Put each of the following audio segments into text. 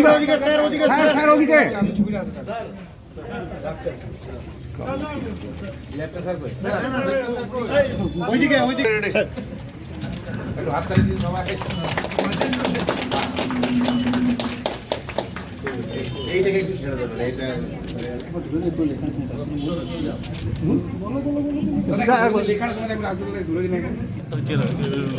ওদিকে ওদিকে স্যার ওদিকে স্যার স্যার ওদিকে ওইদিকে ওইদিকে স্যার একটু হাত তালি দিন সবাই এই থেকে একটু ছেড়ে দেবেন এইটা বেশি দাম ঢুকতে দিও ঢুকাই দিল ক্যামেরা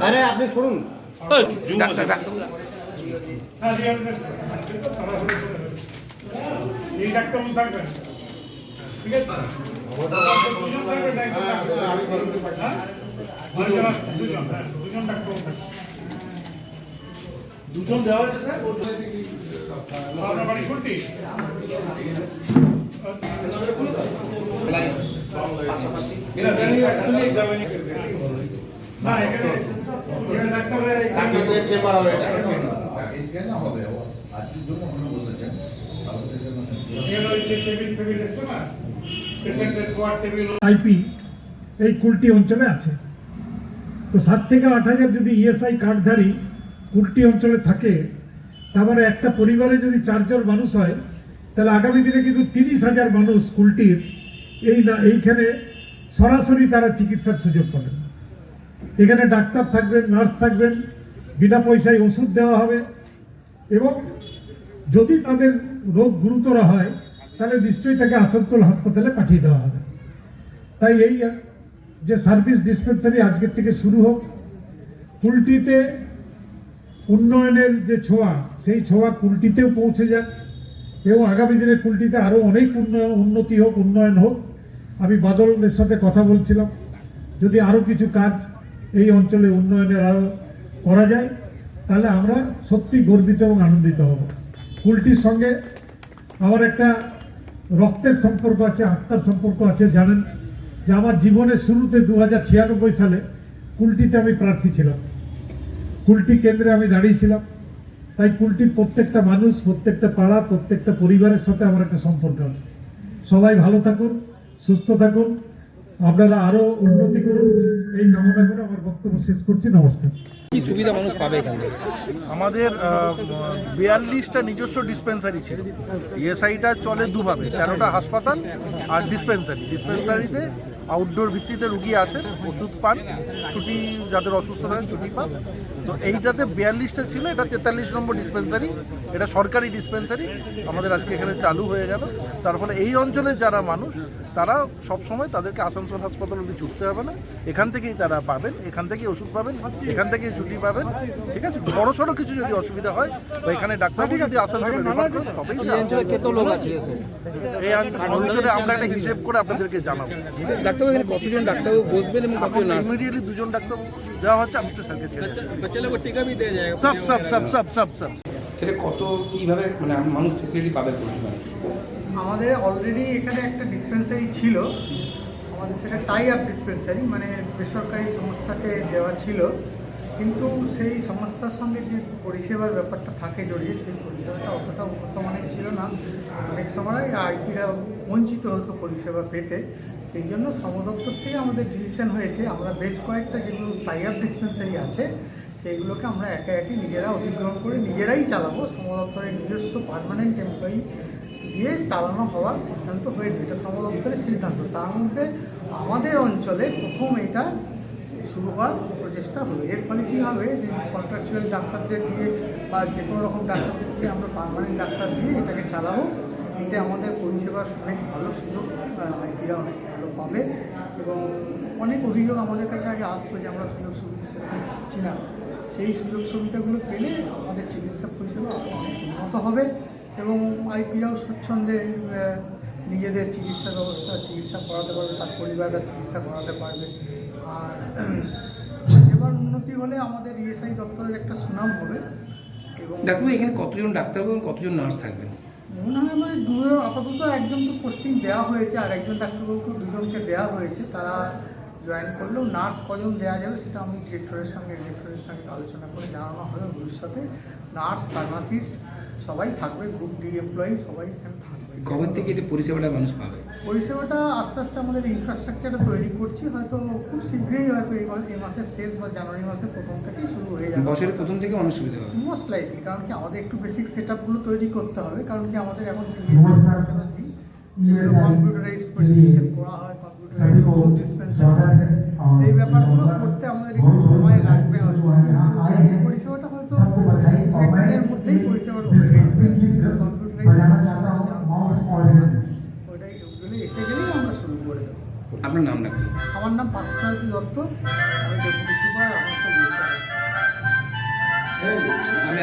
আরে আপনি শুনুন আছে আছে দুজন। হ্যাঁ? আছে, হ্যাঁ, দেওয়া হয়েছে স্যার ও চলে আপনার বাড়ি কুর্তি? আইপি এই কুলটি অঞ্চলে আছে। তো সাত থেকে আট হাজার যদি ইএসআই কার্ডধারী কুলটি অঞ্চলে থাকে তারপরে একটা পরিবারে যদি চারজন মানুষ হয় তাহলে আগামী দিনে কিন্তু তিরিশ হাজার মানুষ কুলটির এই না, এইখানে সরাসরি তারা চিকিৎসার সুযোগ পাবেন। এখানে ডাক্তার থাকবেন, নার্স থাকবেন, বিনা পয়সায় ওষুধ দেওয়া হবে এবং যদি তাদের রোগ গুরুতর হয়, তাহলে নিশ্চয়ই তাকে আসানসোল হাসপাতালে পাঠিয়ে দেওয়া হবে। তাই এই যে সার্ভিস ডিসপেন্সারি আজকের থেকে শুরু হোক কুলটিতে উন্নয়নের যে ছোঁয়া, সেই ছোঁয়া কুলটিতেও পৌঁছে যাক এবং আগামী দিনে কুলটিতে আরও অনেক উন্নয়ন, উন্নতি হোক, উন্নয়ন হোক। আমি বাদলের সাথে কথা বলছিলাম। যদি আরও কিছু কাজ এই অঞ্চলে উন্নয়নের আরও করা যায়, তাহলে আমরা সত্যি গর্বিত এবং আনন্দিত হব। কুলটির সঙ্গে আমার একটা রক্তের সম্পর্ক আছে, আত্মার সম্পর্ক আছে, জানেন? যে আমার জীবনের শুরুতে দু হাজার ছিয়ানব্বই সালে কুলটিতে আমি প্রার্থী ছিলাম। কুলটি কেন্দ্রে আমি দাঁড়িয়েছিলাম তাই কুলটির প্রত্যেকটা মানুষ, প্রত্যেকটা পাড়া, প্রত্যেকটা পরিবারের সাথে আমার একটা সম্পর্ক আছে। সবাই ভালো থাকুন। সুস্থ থাকুন। আপনারা আরও উন্নতি করুন। এই কামনা করে আমার বক্তব্য শেষ করছি। নমস্কার। সুবিধা মানুষ পাবে আমাদের বিয়াল্লিশটা নিজস্ব ডিসপেন্সারি ছিল। ইএসআইটা চলে দুভাবে, তেরোটা হাসপাতাল আর ডিসপেন্সারি ডিসপেন্সারিতে আউটডোর ভিত্তিতে রুগী আসেন ওষুধ পান, ছুটি, যাদের অসুস্থ থাকেন ছুটি পান। তো এইটাতে বিয়াল্লিশটা ছিল, এটা তেতাল্লিশ নম্বর ডিসপেন্সারি এটা সরকারি ডিসপেন্সারি আমাদের আজকে এখানে চালু হয়ে গেল। তার ফলে এই অঞ্চলের যারা মানুষ, তারা সব সময় তাদেরকে আসানসোল হাসপাতাল অব্দি ছুটতে হবে না। এখান থেকেই তারা পাবেন, এখান থেকেই ওষুধ পাবেন, এখান থেকেই ছুটি পাবেন। ঠিক আছে? বড় সড়ো কিছু যদি অসুবিধা হয় বা এখানে ডাক্তারবাবু যদি আসানসোলে রেফার করেন তবেই এই অঞ্চলে লোক আছে? এসে এই অঞ্চলে আমরা একটা হিসেব করে আপনাদেরকে জানাব। ডাক্তারবাবু কতজন ডাক্তারবাবু বসবেন এবং কতজন ইমিডিয়েটলি দুজন ডাক্তার দেওয়া হচ্ছে আমি তো স্যারকে ছেড়ে। সব সব সব সব সব সব। সেটা কত কীভাবে মানে মানুষ ফেসিলিটি পাবে আমাদের অলরেডি এখানে একটা ডিসপেন্সারি ছিল। আমাদের সেটা টাই আপ ডিসপেন্সারি মানে বেসরকারি সংস্থাকে দেওয়া ছিল। কিন্তু সেই সংস্থার সঙ্গে যে পরিষেবার ব্যাপারটা থাকে জড়িয়ে, সেই পরিষেবাটা অতটা উন্নত মানের ছিল না। অনেক সময় আইপিরা বঞ্চিত হতো পরিষেবা পেতে। সেই জন্য শ্রম দপ্তর থেকে আমাদের ডিসিশন হয়েছে, আমরা বেশ কয়েকটা যেগুলো টাই আপ ডিসপেন্সারি আছে, সেইগুলোকে আমরা একে একে নিজেরা অধিগ্রহণ করে নিজেরাই চালাবো। শ্রম দপ্তরের নিজস্ব পারমানেন্ট এমপ্লয়ি দিয়ে চালানো হওয়ার সিদ্ধান্ত হয়েছে। এটা শ্রম দপ্তরের সিদ্ধান্ত। তার মধ্যে আমাদের অঞ্চলে প্রথম এটা শুরু হওয়ার প্রচেষ্টা হলো এর ফলে কী হবে যে কন্ট্রাকচুয়াল ডাক্তারদের দিয়ে বা যে কোনো রকম ডাক্তারদের দিয়ে আমরা পার্মানেন্ট ডাক্তার দিয়ে এটাকে চালাবো। এতে আমাদের পরিষেবার অনেক ভালো সুযোগ আইপিরা অনেক ভালো পাবে এবং অনেক অভিযোগ আমাদের কাছে আগে আসতো যে আমরা সুযোগ সুবিধা সেরকম পাচ্ছি না। সেই সুযোগ সুবিধাগুলো পেলে আমাদের চিকিৎসা পরিষেবা অনেক উন্নত হবে এবং আইপিরাও স্বচ্ছন্দে নিজেদের চিকিৎসা ব্যবস্থা, চিকিৎসা করাতে পারবে, তার পরিবাররা চিকিৎসা করাতে পারবে। আর পরিষেবার উন্নতি হলে আমাদের ইএসআই দপ্তরের একটা সুনাম হবে। এবং ডাক্তারবাবু এখানে কতজন ডাক্তারবাবু এবং কতজন নার্স থাকবেন? মনে হয় আমাদের দুজন আপাতত একজন তো পোস্টিং দেওয়া হয়েছে আর একজন ডাক্তারবাবুকে দুজনকে দেওয়া হয়েছে। তারা জয়েন করলেও নার্স কজন দেওয়া যাবে সেটা আমি ডিরেক্টরের সঙ্গে ডিরেক্টরের সঙ্গে আলোচনা করে জানানো হবে ভবিষ্যতে। নার্স ফার্মাসিস্ট সবাই থাকবে গ্রুপ ডি এমপ্লয়ি সবাই এখানে থাকবে। কবে থেকে এটা পরিষেবাটা মানুষ পাবে? পরিষেবাটা আস্তে আস্তে আমাদের ইনফ্রাস্ট্রাকচারটা তৈরি করছি হয়তো খুব শীঘ্রই হয়তো এই মাস এই মাসের শেষ বা জানুয়ারি মাসের প্রথম থেকেই শুরু হয়ে যাবে। বছরের প্রথম থেকে অনেক সুবিধা হবে। মোস্ট লাইকলি কারণ কি আমাদের একটু বেসিক সেট আপগুলো তৈরি করতে হবে কারণ কি আমাদের এখন নমস্কার। কম্পিউটারাইজ প্রেসক্রিপশন করা হয় কম্পিউটারাইজ ডিসপেন্সার সেই ব্যাপারগুলো করতে আমাদের একটু সময় লাগবে আপনার নাম নাকি আমার নাম পার্থসারথী দত্ত। আমি ডেপুটি সুপার আমি